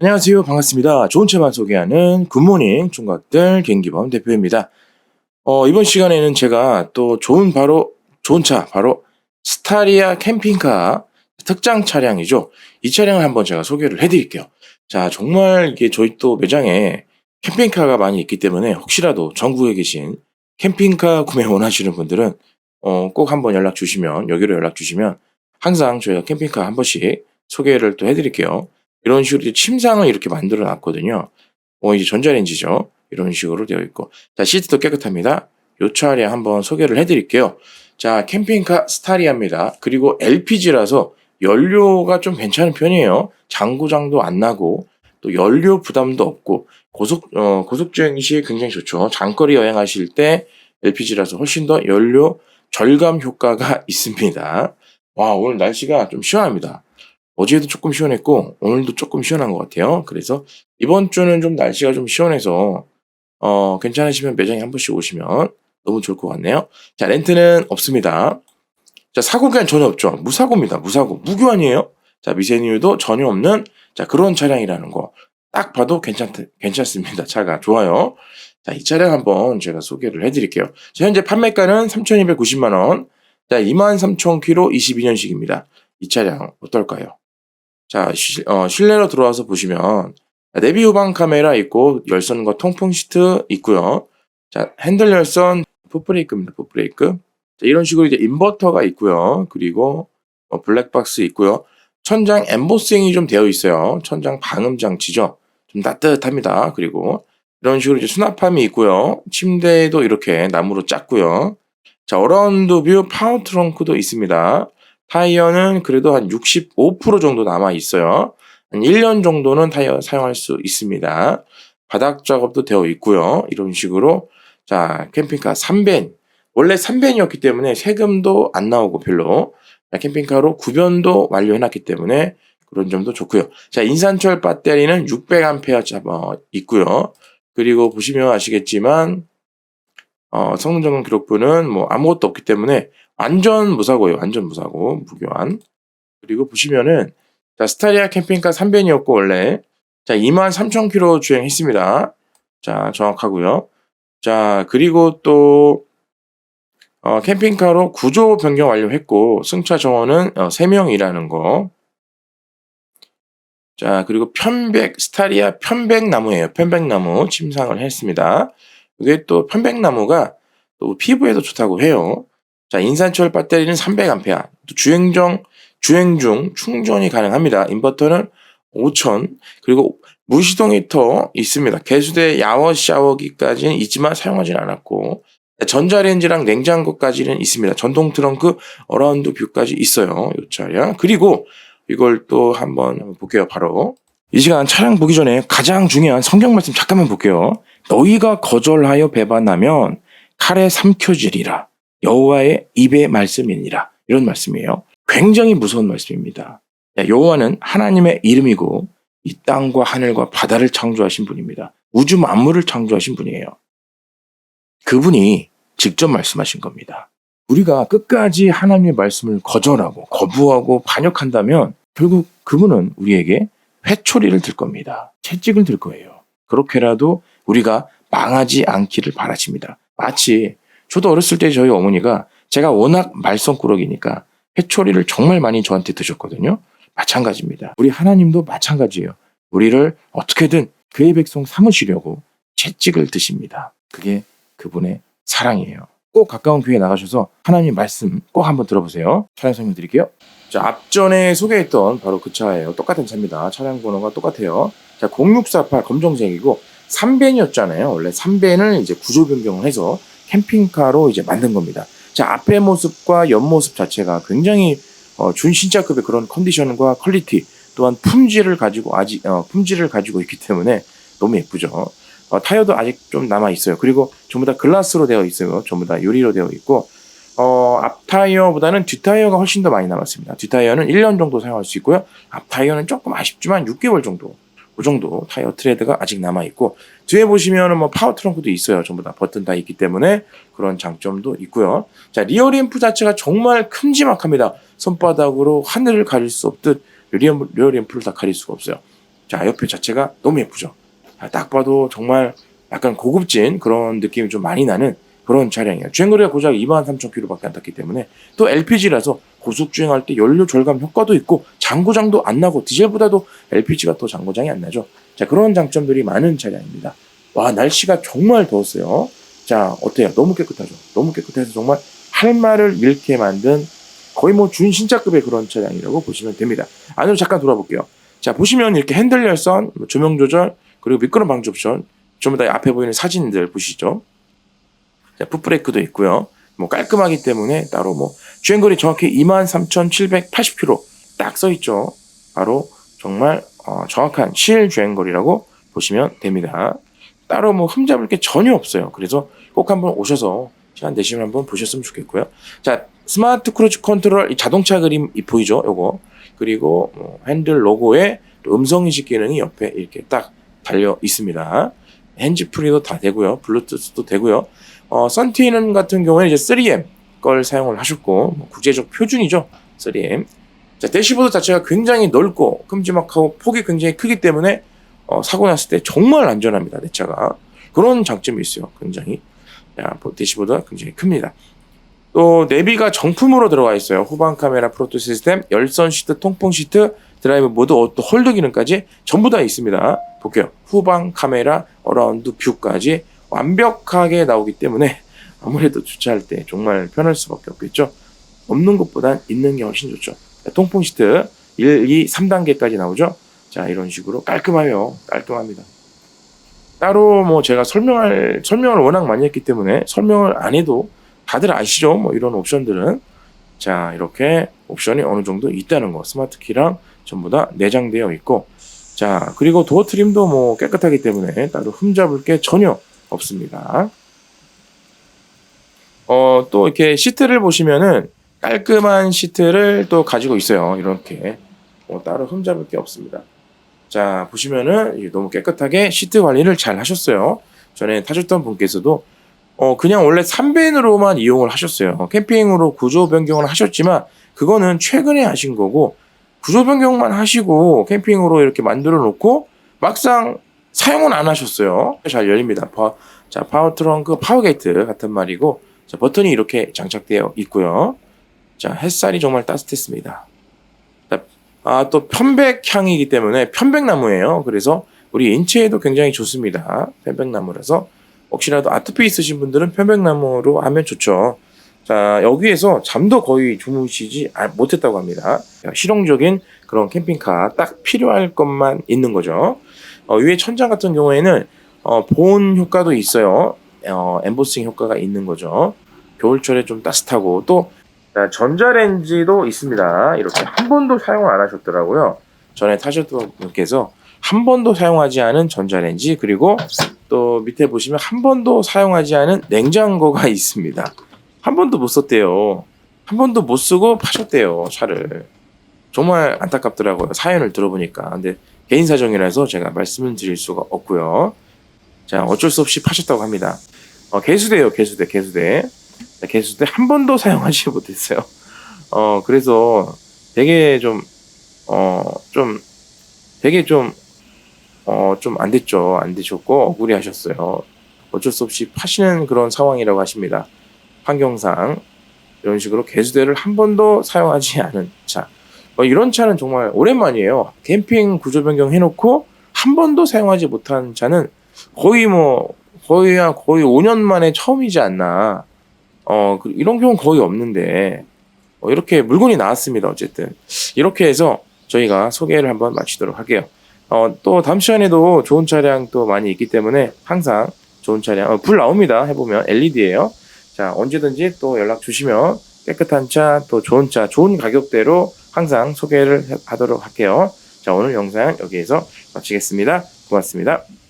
안녕하세요. 반갑습니다. 좋은 차만 소개하는 굿모닝 총각들 경기범 대표입니다. 어, 이번 시간에는 제가 또 좋은 바로 좋은 차 바로 스타리아 캠핑카 특장 차량이죠. 이 차량을 한번 제가 소개를 해드릴게요. 자 정말 이게 저희 또 매장에 캠핑카가 많이 있기 때문에 혹시라도 전국에 계신 캠핑카 구매 원하시는 분들은 어, 꼭 한번 연락 주시면 여기로 연락 주시면 항상 저희가 캠핑카 한 번씩 소개를 또 해드릴게요. 이런 식으로 침상을 이렇게 만들어 놨거든요. 어, 이제 전자레인지죠. 이런 식으로 되어 있고. 자, 시트도 깨끗합니다. 요 차량 한번 소개를 해드릴게요. 자, 캠핑카 스타리아입니다. 그리고 LPG라서 연료가 좀 괜찮은 편이에요. 장고장도 안 나고, 또 연료 부담도 없고, 고속, 어, 고속주행 시 굉장히 좋죠. 장거리 여행하실 때 LPG라서 훨씬 더 연료 절감 효과가 있습니다. 와, 오늘 날씨가 좀 시원합니다. 어제도 조금 시원했고 오늘도 조금 시원한 것 같아요. 그래서 이번 주는 좀 날씨가 좀 시원해서 어, 괜찮으시면 매장에 한 번씩 오시면 너무 좋을 것 같네요. 자, 렌트는 없습니다. 자, 사고 기한 전혀 없죠. 무사고입니다. 무사고. 무교환이에요. 자, 미세뉴도 전혀 없는 자, 그런 차량이라는 거. 딱 봐도 괜찮, 괜찮습니다. 차가 좋아요. 자, 이 차량 한번 제가 소개를 해드릴게요. 자, 현재 판매가는 3,290만원. 자, 23,000km 22년식입니다. 이 차량 어떨까요? 자, 시, 어, 실내로 들어와서 보시면 내비 후방 카메라 있고 열선과 통풍 시트 있고요. 자, 핸들 열선 풋브레이크입니다. 풋브레이크. 자, 이런 식으로 이제 인버터가 있고요. 그리고 어, 블랙박스 있고요. 천장 엠보싱이 좀 되어 있어요. 천장 방음 장치죠. 좀 따뜻합니다. 그리고 이런 식으로 이제 수납함이 있고요. 침대도 이렇게 나무로 짰고요. 자, 어라운드 뷰 파워 트렁크도 있습니다. 타이어는 그래도 한 65% 정도 남아 있어요. 한 1년 정도는 타이어 사용할 수 있습니다. 바닥 작업도 되어 있고요. 이런 식으로 자 캠핑카 3벤 원래 3벤이었기 때문에 세금도 안 나오고 별로 캠핑카로 구변도 완료해놨기 때문에 그런 점도 좋고요. 자 인산철 배터리는 600A 잡아 있고요. 그리고 보시면 아시겠지만 어, 성능 점검 기록부는 뭐 아무것도 없기 때문에 완전 무사고요. 완전 무사고 무교환. 그리고 보시면은 자 스타리아 캠핑카 3벤이었고 원래 자 2만 3천 킬로 주행했습니다. 자 정확하고요. 자 그리고 또 어, 캠핑카로 구조 변경 완료했고 승차 정원은 어, 3명이라는 거. 자 그리고 편백 스타리아 편백나무예요. 편백나무 침상을 했습니다. 이게 또 편백나무가 또 피부에도 좋다고 해요. 자, 인산철 배터리는 300A. 또 주행 중, 주행 중 충전이 가능합니다. 인버터는 5000. 그리고 무시동 히터 있습니다. 개수대 야워 샤워기까지는 있지만 사용하진 않았고 전자레인지랑 냉장고까지는 있습니다. 전동 트렁크 어라운드 뷰까지 있어요. 이 차량. 그리고 이걸 또 한번 볼게요. 바로 이 시간 차량 보기 전에 가장 중요한 성경 말씀 잠깐만 볼게요. 너희가 거절하여 배반하면 칼에 삼켜지리라. 여호와의 입의 말씀이니라. 이런 말씀이에요. 굉장히 무서운 말씀입니다. 여호와는 하나님의 이름이고 이 땅과 하늘과 바다를 창조하신 분입니다. 우주 만물을 창조하신 분이에요. 그분이 직접 말씀하신 겁니다. 우리가 끝까지 하나님의 말씀을 거절하고 거부하고 반역한다면 결국 그분은 우리에게 회초리를 들 겁니다. 채찍을 들 거예요. 그렇게라도 우리가 망하지 않기를 바라십니다. 마치 저도 어렸을 때 저희 어머니가 제가 워낙 말썽꾸러기니까 회초리를 정말 많이 저한테 드셨거든요. 마찬가지입니다. 우리 하나님도 마찬가지예요. 우리를 어떻게든 그의 백성 삼으시려고 채찍을 드십니다. 그게 그분의 사랑이에요. 꼭 가까운 교회 나가셔서 하나님 말씀 꼭 한번 들어보세요. 차량 설명 드릴게요. 자, 앞전에 소개했던 바로 그 차예요. 똑같은 차입니다. 차량 번호가 똑같아요. 자, 0648 검정색이고 3벤이었잖아요. 원래 3벤을 이제 구조 변경을 해서 캠핑카로 이제 만든 겁니다. 자, 앞의 모습과 옆모습 자체가 굉장히 어, 준신차급의 그런 컨디션과 퀄리티 또한 품질을 가지고 아직 어, 품질을 가지고 있기 때문에 너무 예쁘죠. 어, 타이어도 아직 좀 남아 있어요. 그리고 전부 다 글라스로 되어 있어요. 전부 다 유리로 되어 있고 어, 앞 타이어보다는 뒷 타이어가 훨씬 더 많이 남았습니다. 뒷 타이어는 1년 정도 사용할 수 있고요. 앞 타이어는 조금 아쉽지만 6개월 정도 그 정도 타이어 트레드가 아직 남아 있고 뒤에 보시면은 뭐 파워 트렁크도 있어요. 전부 다 버튼 다 있기 때문에 그런 장점도 있고요. 자 리어 램프 자체가 정말 큼지막합니다. 손바닥으로 하늘을 가릴 수 없듯 리어, 리어 램프를 다 가릴 수가 없어요. 자, 옆에 자체가 너무 예쁘죠. 아, 딱 봐도 정말 약간 고급진 그런 느낌이 좀 많이 나는 그런 차량이에요. 주행거리가 고작 23,000km밖에 안 탔기 때문에 또 LPG라서 고속 주행할 때 연료 절감 효과도 있고 장고장도 안 나고 디젤보다도 LPG가 더 장고장이 안 나죠. 자, 그런 장점들이 많은 차량입니다. 와, 날씨가 정말 더웠어요. 자, 어때요? 너무 깨끗하죠? 너무 깨끗해서 정말 할 말을 잃게 만든 거의 뭐 준신차급의 그런 차량이라고 보시면 됩니다. 안으로 잠깐 돌아볼게요. 자, 보시면 이렇게 핸들 열선, 뭐 조명 조절, 그리고 미끄럼 방지 옵션, 전부 다 앞에 보이는 사진들 보시죠. 자, 풋브레이크도 있고요. 뭐 깔끔하기 때문에 따로 뭐 주행거리 정확히 23,780km 딱 써 있죠. 바로 정말 어, 정확한 실 주행거리라고 보시면 됩니다. 따로 뭐 흠잡을 게 전혀 없어요. 그래서 꼭 한번 오셔서 시간 되시면 한번 보셨으면 좋겠고요. 자, 스마트 크루즈 컨트롤 이 자동차 그림 이 보이죠? 요거. 그리고 뭐 핸들 로고에 또 음성 인식 기능이 옆에 이렇게 딱 달려 있습니다. 핸즈 프리도 다 되고요. 블루투스도 되고요. 어, 썬티는 같은 경우에 이제 3M 걸 사용을 하셨고 뭐 국제적 표준이죠. 3M. 자, 대시보드 자체가 굉장히 넓고 큼지막하고 폭이 굉장히 크기 때문에 어, 사고 났을 때 정말 안전합니다. 내 차가. 그런 장점이 있어요. 굉장히. 자, 뭐 대시보드가 굉장히 큽니다. 또 내비가 정품으로 들어와 있어요. 후방 카메라 프로토 시스템, 열선 시트, 통풍 시트, 드라이브 모드, 어, 또 홀드 기능까지 전부 다 있습니다. 볼게요. 후방 카메라, 어라운드 뷰까지 완벽하게 나오기 때문에 아무래도 주차할 때 정말 편할 수밖에 없겠죠. 없는 것보단 있는 게 훨씬 좋죠. 자, 통풍 시트 1, 2, 3단계까지 나오죠. 자, 이런 식으로 깔끔하요. 깔끔합니다. 따로 뭐 제가 설명할 설명을 워낙 많이 했기 때문에 설명을 안 해도 다들 아시죠? 뭐 이런 옵션들은 자 이렇게 옵션이 어느 정도 있다는 거 스마트 키랑 전부 다 내장되어 있고 자 그리고 도어 트림도 뭐 깨끗하기 때문에 따로 흠잡을 게 전혀 없습니다. 어 또 이렇게 시트를 보시면은 깔끔한 시트를 또 가지고 있어요. 이렇게 뭐 따로 흠잡을 게 없습니다. 자 보시면은 너무 깨끗하게 시트 관리를 잘 하셨어요. 전에 타셨던 분께서도 어 그냥 원래 3벤으로만 이용을 하셨어요. 캠핑으로 구조 변경을 하셨지만 그거는 최근에 하신 거고 구조 변경만 하시고 캠핑으로 이렇게 만들어 놓고 막상 사용은 안 하셨어요. 잘 열립니다. 파, 자 파워 트렁크 파워 게이트 같은 말이고 자, 버튼이 이렇게 장착되어 있고요. 자 햇살이 정말 따뜻했습니다. 아, 또 편백향이기 때문에 편백나무예요. 그래서 우리 인체에도 굉장히 좋습니다. 편백나무라서 혹시라도 아토피 있으신 분들은 편백나무로 하면 좋죠. 자, 여기에서 잠도 거의 주무시지 아- 못했다고 합니다. 실용적인 그런 캠핑카 딱 필요할 것만 있는 거죠. 어, 위에 천장 같은 경우에는 어, 보온 효과도 있어요. 어, 엠보싱 효과가 있는 거죠. 겨울철에 좀 따뜻하고 또 자, 전자레인지도 있습니다. 이렇게 한 번도 사용을 안 하셨더라고요. 전에 타셨던 분께서 한 번도 사용하지 않은 전자레인지 그리고 또 밑에 보시면 한 번도 사용하지 않은 냉장고가 있습니다. 한 번도 못 썼대요. 한 번도 못 쓰고 파셨대요 차를. 정말 안타깝더라고요. 사연을 들어보니까. 근데 개인 사정이라서 제가 말씀을 드릴 수가 없고요. 자 어쩔 수 없이 파셨다고 합니다. 어, 개수대요 개수대 개수대. 자, 개수대 한 번도 사용하지 못했어요. 어 그래서 되게 좀 어, 좀, 되게 좀, 어, 좀 안 됐죠. 안 되셨고, 억울해 하셨어요. 어쩔 수 없이 파시는 그런 상황이라고 하십니다. 환경상. 이런 식으로 개수대를 한 번도 사용하지 않은 차. 어, 이런 차는 정말 오랜만이에요. 캠핑 구조 변경 해놓고 한 번도 사용하지 못한 차는 거의 뭐, 거의 한 거의 5년 만에 처음이지 않나. 어, 그- 이런 경우는 거의 없는데, 어, 이렇게 물건이 나왔습니다. 어쨌든. 이렇게 해서 저희가 소개를 한번 마치도록 할게요. 어, 또 다음 시간에도 좋은 차량 또 많이 있기 때문에 항상 좋은 차량, 어, 불 나옵니다. 해보면 LED예요. 자, 언제든지 또 연락 주시면 깨끗한 차, 또 좋은 차, 좋은 가격대로 항상 소개를 해- 하도록 할게요. 자, 오늘 영상 여기에서 마치겠습니다. 고맙습니다.